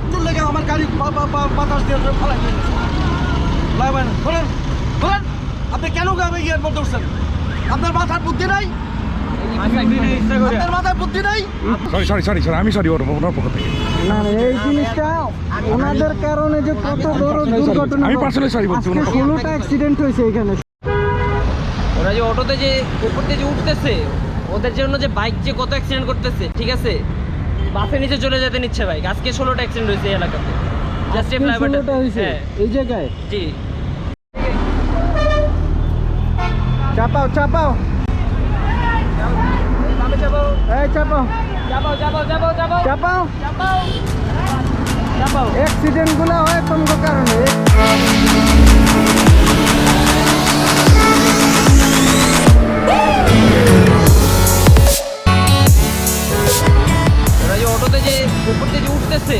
একটু লেগে আমার গাড়ি বাতাস দিয়ে ফেলাই দিয়ে গেছে। লাইবেন বলেন বলেন আপনি কেন গাবে গিয়ে মধ্যে উঠছেন আপনার মাথার বুদ্ধি নাই? আপনার মাথায় বুদ্ধি নাই? সরি সরি সরি সরি আমি সরি ওর ওনার পক্ষ থেকে। না না, এই জিনিসটা ওনাদের কারণে যে কত বড় দুর্ঘটনা আমি পার্সোনালি সরি বলছি ওনার অ্যাক্সিডেন্ট হয়েছে এখানে। ওরা যে অটোতে যে উপর দিয়ে যে উঠতেছে ওদের জন্য যে বাইক যে কত অ্যাক্সিডেন্ট করতেছে ঠিক আছে? বাসের নিচে চলে যেতে নিচ্ছে ভাই। আজকে ষোলোটা অ্যাক্সিডেন্ট হয়েছে এই এলাকাতে। জাস্ট এই ফ্লাইওভারটা হয়েছে? হ্যাঁ। এই জায়গায়? জি। চাপাও চাপাও। এই হয় তোমার কারণে? অটোতে যে উপর দিয়ে যে উঠতেছে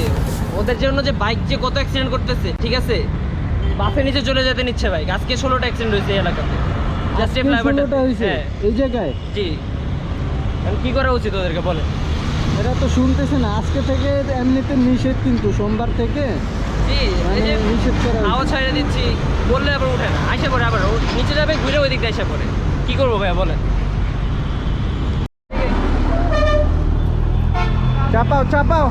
ওদের জন্য যে বাইক যে কত অ্যাক্সিডেন্ট করতেছে ঠিক আছে? বাসের নিচে চলে যেতে নিচ্ছে বাইক আজকে ষোলোটা অ্যাক্সিডেন্ট হয়েছে এই এলাকাতে। জাস্ট এই ফ্লাইওভারটা হয়েছে। হ্যাঁ। এই জায়গায়? জি। এখন কি করা উচিত ওদেরকে বলেন? এরা তো শুনতেছে না। আজকে থেকে এমনিতে নিষেধ কিন্তু সোমবার থেকে জি মানে নিষেধ করা। ছাড়িয়ে দিচ্ছি বললে আবার উঠে না। আইসা পড়ে আবার নিচে যাবে ঘুরে ওই দিক দিয়ে আইসা পড়ে। কি করব ভাইয়া বলেন? চাপাও চাপাও।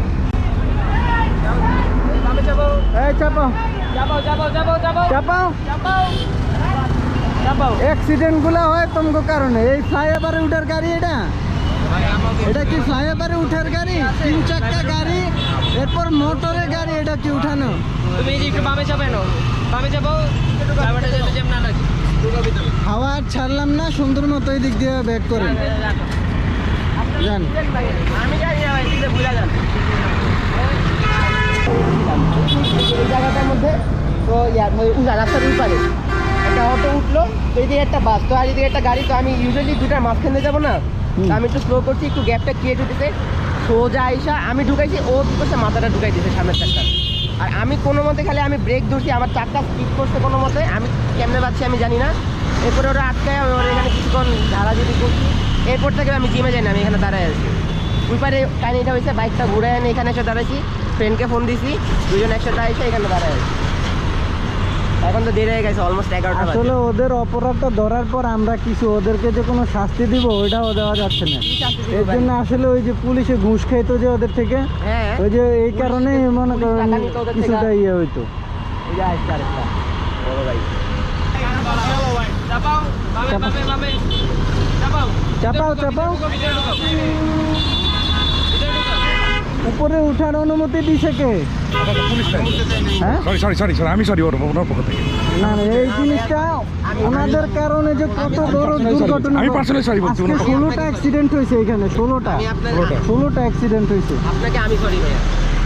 এই চাপাও। চাপাও। যাবাও অ্যাক্সিডেন্টগুলো হয় তোমার কারণে। এই ফ্লাইওভারে উঠার গাড়ি এটা? এটা কি ফ্লাইওভারে উঠার গাড়ি? তিন চাক্কা গাড়ি, এরপর মোটরের গাড়ি এটা কি উঠানো? তুমি একটু বামে যাবে না বামে যাব হাওয়া আর ছাড়লাম না, সুন্দর মতো এই দিক দিয়ে ব্যাক করে যান আমি যাই না ভাই দিতে ভুলে যান এই জায়গাটার মধ্যে তো ইয়ার উজা রাস্তার ওই পারে। একটা অটো উঠল তো এইদিকে একটা বাস তো আর এদিকে একটা গাড়ি তো আমি ইউজুয়ালি দুটার মাঝখানে যাব না? আমি একটু স্লো করছি একটু গ্যাপটা ক্রিয়েট হতেছে সোজা আইসা আমি ঢুকাইছি ও কী করছে মাথাটা ঢুকাই দিয়েছে সামনের চারটা। আর আমি কোনো মতে খালি আমি ব্রেক ধরছি আমার চারটা স্কিপ করছে কোনো মতে। আমি কেমনে পাচ্ছি আমি জানি না। এরপরে ওরা আটকায় আমি ওরা এখানে কিছুক্ষণ ধারাধুরি করছি। এরপর থেকে আমি জিমে যাই না আমি এখানে দাঁড়ায় আছি। ওই পারে কাহিনিটা হয়েছে বাইকটা ঘুরে এনে এখানে এসে দাঁড়াইছি ফ্রেন্ডকে ফোন দিছি দুজন একসাথে এসে এখানে দাঁড়ায় আছি। এখন তো দেরি হয়ে গেছে অলমোস্ট এগারোটা আসলে ওদের অপরাধটা ধরার পর আমরা কিছু ওদেরকে যে কোনো শাস্তি দিব ওইটাও দেওয়া যাচ্ছে না। এর? জন্য আসলে ওই যে পুলিশে ঘুষ খাইতো যে ওদের থেকে হ্যাঁ। ওই যে এই কারণে মনে করেন। কিছুটা ইয়ে হইতো। এই যে আসছে আরেকটা বড় ভাই যাবাও বামে বামে বামে যাবাও চাপাও চাপাও ভিতরে ঢুকাও ভিতরে ঢুকাও উপরে উঠার অনুমতি দিছে কে? হ্যাঁ? সরি সরি সরি সরি আমি সরি ওর ওনার পক্ষ থেকে। না না এই জিনিসটা ওনাদের কারণে যে কত বড় দুর্ঘটনা আমি পার্সোনালি সরি বলছি আজকে ওনার পক্ষ থেকে ষোলোটা অ্যাক্সিডেন্ট হয়েছে এখানে ষোলোটা। ষোলোটা। অ্যাক্সিডেন্ট হয়েছে। আপনাকে আমি সরি ভাইয়া।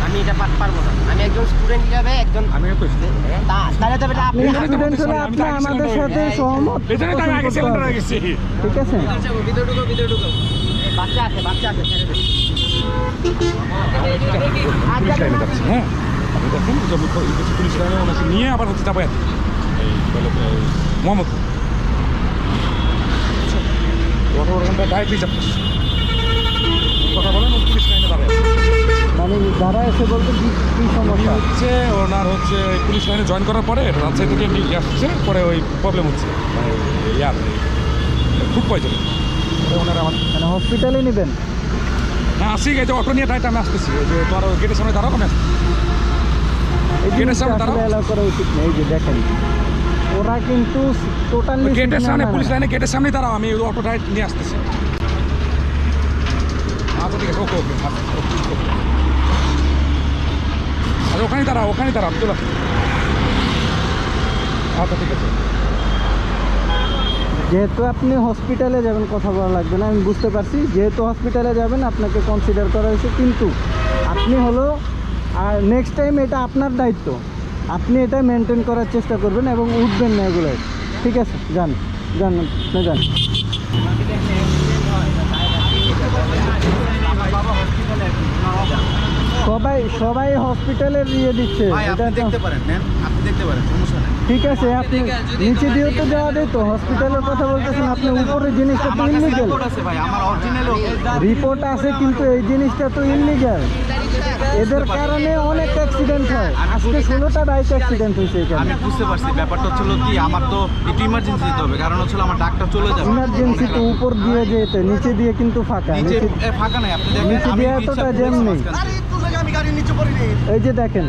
আমি এটা পারব না। আমি একজন স্টুডেন্ট হিসাবে একজন আমি তো তাহলে তবে এটা আপনি স্টুডেন্ট হলে আপনি আমাদের সাথে সহমত। এই জন্য তো আমি আগে পোষণ করতে সিলিন্ডার হবে। গেছি। ঠিক আছে? ভিতরে ভিতরে বাচ্চা আছে বাচ্চা আছে পুলিশ লাইনে। হ্যাঁ? আমি দেখেন কিছু পুলিশ লাইনে ওনাকে নিয়ে আবার হচ্ছে যাব এই বলে এই, মোহাম্মদপুর ওটা ওখানটা গায়ে রিজার্ভ করছে কথা বলেন পুলিশ লাইনে দাঁড়ায় মানে যারা এসে বলতে কি সমস্যা? হচ্ছে ওনার হচ্ছে ওই পুলিশ লাইনে জয়েন করার পরে রাজশাহী থেকে আসছে পরে ওই প্রবলেম হচ্ছে। মানে ইয়ার ফুড পয়জন ওনারা মানে হসপিটালে নেবেন। হ্যাঁ আসি গেছে অটো নিয়ে ডাইরেক্ট আমি আসতেছি। ওই যে তোমার গেটের সামনে দাঁড়াও আমি। এই গেটের সামনে দাঁড়াও। অ্যালাউ করা উচিত না এই যে দেখেন। ওরা কিন্তু টোটালি গেটের সামনে পুলিশ লাইনে গেটের সামনে দাঁড়াও আমি অটো ডাইরেক্ট নিয়ে আসতেছি। আচ্ছা ঠিক আছে ওকে ওকে আচ্ছা, ওকে, ওকে। আচ্ছা ওখানে দাঁড়াও ওখানে দাঁড়াও চলো। আচ্ছা ঠিক আছে। যেহেতু আপনি হসপিটালে যাবেন কথা বলা লাগবে না আমি বুঝতে পারছি। যেহেতু হসপিটালে যাবেন আপনাকে কনসিডার করা হয়েছে। কিন্তু আপনি হলো আর নেক্সট টাইম এটা আপনার দায়িত্ব। আপনি এটা মেনটেন করার চেষ্টা করবেন এবং উঠবেন না এগুলোয়। ঠিক আছে যান যান আপনি যান। সবাই সবাই হসপিটালের ইয়ে দিচ্ছে। এটা তো- পারেন দেখতে পারেন সমস্যা নেই। ঠিক আছে আপনি নিচে দিয়েও তো যাওয়া দেয় তো হসপিটালের কথা বলতেছেন আপনি উপরে জিনিসটা তো ইলিগেল আছে ভাই আমার অরিজিনাল রিপোর্ট আছে কিন্তু এই জিনিসটা তো ইলিগাল এদের কারণে অনেক অ্যাক্সিডেন্ট হয়। আজকে ষোলোটা বাইক অ্যাক্সিডেন্ট হয়েছে আমি এখানে বুঝতে পারছি ব্যাপারটা হচ্ছিল কি আমার তো একটু ইমার্জেন্সি যেতে হবে কারণ হচ্ছিল আমার ডাক্তার চলে যাবে। ইমার্জেন্সি তো উপর দিয়ে যেতে নিচে দিয়ে কিন্তু ফাঁকা নিচে ফাঁকা নাই আপনি দেখেন নিচে দিয়ে এতটা জ্যাম নেই। আমি এই যে দেখেন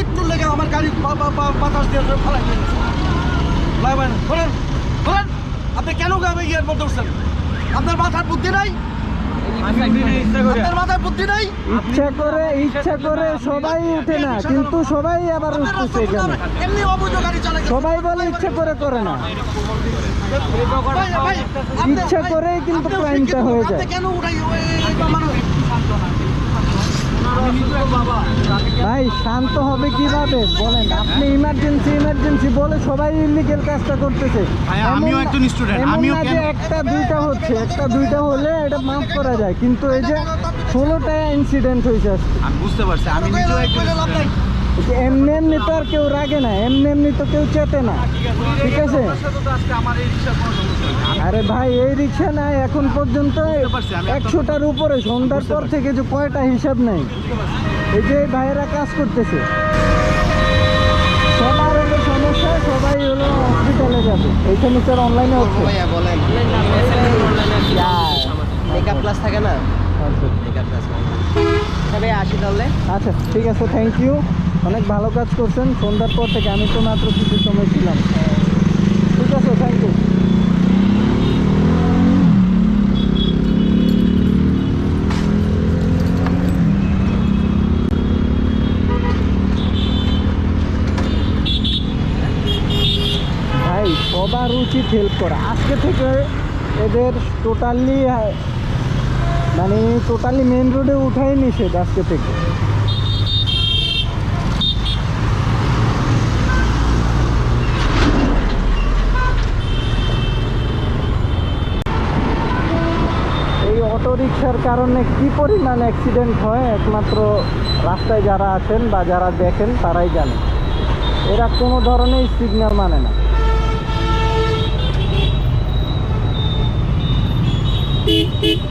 একটু লেগে আমার গাড়ি বাতাস দিয়ে ফেলাই দিয়েছে লাইবেন বলেন বলেন আপনি কেন গাবে ইয়ের মধ্যে উঠছেন আপনার মাথার বুদ্ধি নাই? আপনার মাথায় বুদ্ধি নাই? ইচ্ছা করে ইচ্ছা করে সবাই উঠে না কিন্তু সবাই আবার উঠতেছে এখানে। সবাই বলে ইচ্ছা করে করে না। ইচ্ছা ভাই, কিন্তু হয়ে যায়। কেন উঠাই ভাই শান্ত হবে কীভাবে? বলেন আপনি ইমার্জেন্সি ইমার্জেন্সি বলে সবাই ইলিগেল কাজটা করতেছে। আমিও একজন এমন আমিও কেন- একটা দুইটা হচ্ছে একটা দুইটা হলে এটা মাফ করা যায়। কিন্তু এই যে ষোলোটা ইনসিডেন্ট হয়েছে আজকে। আমি বুঝতে পারছি আমি নিজেও একজন এমনি এমনি তো আর কেউ রাগে না এমনি এমনি তো কেউ চেতে না। ঠিক আছে? আমার এই রিক্সার কোনো সমস্যা নেই। আরে ভাই এই রিক্সা নাই এখন পর্যন্ত একশোটার উপরে সন্ধ্যার পর থেকে যে কয়টা হিসাব নেই। এই যে ভাইয়েরা কাজ করতেছে। সবার হলো সমস্যা সবাই হলো হসপিটালে যাবে। এইখানে স্যার অনলাইনে হচ্ছে। বলেন। মেকআপ ক্লাস থাকে না? আচ্ছা। মেকআপ ক্লাস তবে আসি তাহলে। আচ্ছা ঠিক আছে থ্যাংক ইউ অনেক ভালো কাজ করছেন। সন্ধ্যার পর থেকে আমি তো মাত্র কিছু সময় ছিলাম ঠিক আছে থ্যাংক ইউ ভাই সবার উচিত হেল্প করা। আজকে থেকে এদের টোটালি মানে টোটালি মেন রোডে উঠাই নিষেধ আজকে থেকে। এই অটো রিক্সার কারণে কি পরিমাণ অ্যাক্সিডেন্ট হয়, একমাত্র রাস্তায় যারা আছেন বা যারা দেখেন, তারাই জানে। এরা কোনো ধরনের সিগন্যাল মানে না। Beep.